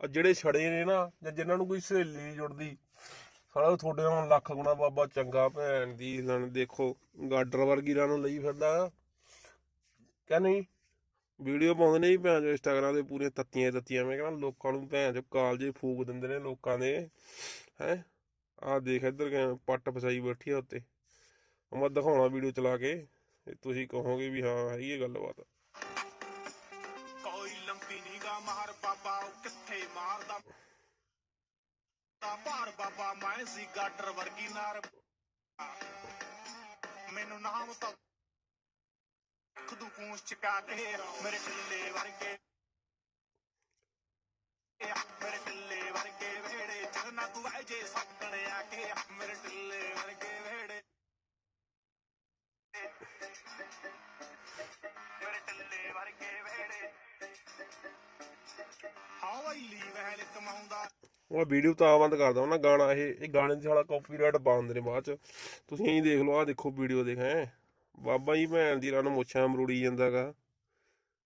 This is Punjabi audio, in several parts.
ਆ ਜਿਹੜੇ ਛੜੇ ਨੇ ਨਾ, ਜਾਂ ਜਿਨ੍ਹਾਂ ਨੂੰ ਕੋਈ ਸਹੇਲੀ ਨੀ ਜੁੜਦੀ, ਸਾਲਾ ਤੁਹਾਡੇ ਨਾਲ ਲੱਖ ਗੁਣਾ ਬਾਬਾ ਚੰਗਾ ਭੈਣ ਦੀ ਲਣ ਦੇਖੋ, ਗਾਡਰ ਵਰਗੀ ਰਾਂ ਨੂੰ ਲਈ ਫਿਰਦਾ। ਕਹਿ ਨਹੀਂ? ਵੀਡੀਓ ਪਾਉਂਦੇ ਨੇ ਜੀ ਭੈਣ ਜੋ ਇੰਸਟਾਗ੍ਰਾਮ ਤੇ ਪੂਰੀਆਂ ਤੱਤੀਆਂ ਤੱਤੀਆਂ, ਮੈਂ ਕਹਿੰਦਾ ਲੋਕਾਂ ਨੂੰ ਭੈਣ ਜੋ ਕਾਲਜੇ ਫੂਕ ਦਿੰਦੇ ਨੇ ਲੋਕਾਂ ਦੇ, ਹੈ? ਆਹ ਦੇਖ ਇੱਧਰ ਪੱਟ ਫਸਾਈ ਬੈਠੀ ਆ ਉੱਤੇ। ਮੈਂ ਦਿਖਾਉਣਾ ਵੀਡੀਓ ਚਲਾ ਕੇ ਤੁਸੀਂ ਕਹੋਗੇ ਵੀ ਹਾਂ, ਹੈਗੀ ਇਹ ਗੱਲਬਾਤ। ਕੋਈ ਨੀਗਾ ਮਾਰ ਬਾਬਾ, ਉਹ ਕਿੱਥੇ ਮਾਰਦਾ? ਤਾਂ ਭਾਰ ਬਾਬਾ, ਮੈਂ ਸੀ ਗਾਡਰ ਵਰਗੀ ਨਾਰ। ਮੈਨੂੰ ਨਾਮ ਤਾਂ ਖੁਦੂ ਕੂੰਸ ਚਕਾ ਕੇ ਮੇਰੇ ਢਿੱਲੇ ਵਰਗੇ ਮੇਰੇ ਢਿੱਲੇ ਵਰਗੇ ਵੇੜੇ ਜਗਨਾ ਤੂੰ ਆਏ ਸੱਕਣ ਆ ਕੇ ਮੇਰੇ ਟਿੱਲੇ ਵਰਗੇ ਵਰਗੇ ਵੇੜੇ ਹਵਾਈਲੀ ਵਹਿਲ ਕਮਾਉਂਦਾ। ਉਹ ਵੀਡੀਓ ਤਾਂ ਬੰਦ ਕਰਦਾ ਉਹਨਾਂ ਗਾਣਾ ਇਹ। ਇਹ ਗਾਣੇ ਦੀ ਸਾਲਾ ਕਾਪੀਰਾਈਟ ਪਾਉਂਦੇ ਨੇ ਬਾਅਦ ਚ। ਤੁਸੀਂ ਐਂ ਦੇਖ ਲਓ, ਆਹ ਦੇਖੋ ਵੀਡੀਓ ਦੇਖ, ਹੈਂ। ਬਾਬਾ ਜੀ ਭੈਣ ਦੀ ਰਨ ਮੁੱਛਾਂ ਮਰੂੜੀ ਜਾਂਦਾਗਾ।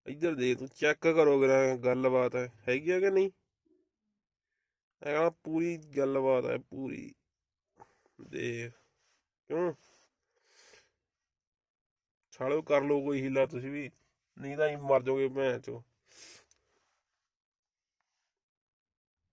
ਇੱਧਰ ਦੇ ਤੂੰ ਚੈੱਕ ਕਰੋ ਗਰਾ ਗੱਲਬਾਤ ਹੈ। ਹੈਗੀ ਆ ਕਿ ਨਹੀਂ? ਇਹ ਕਹਿੰਦਾ ਪੂਰੀ ਗੱਲਬਾਤ ਹੈ, ਪੂਰੀ। ਦੇਖ। ਕਿਉਂ? ਛਾਲੋ ਕਰ ਲਓ ਕੋਈ ਹੀਲਾ ਤੁਸੀਂ ਵੀ। ਨਹੀਂ ਤਾਂ ਅਸੀਂ ਮਰ ਜਾਓਗੇ ਭੈਣ ਚੋ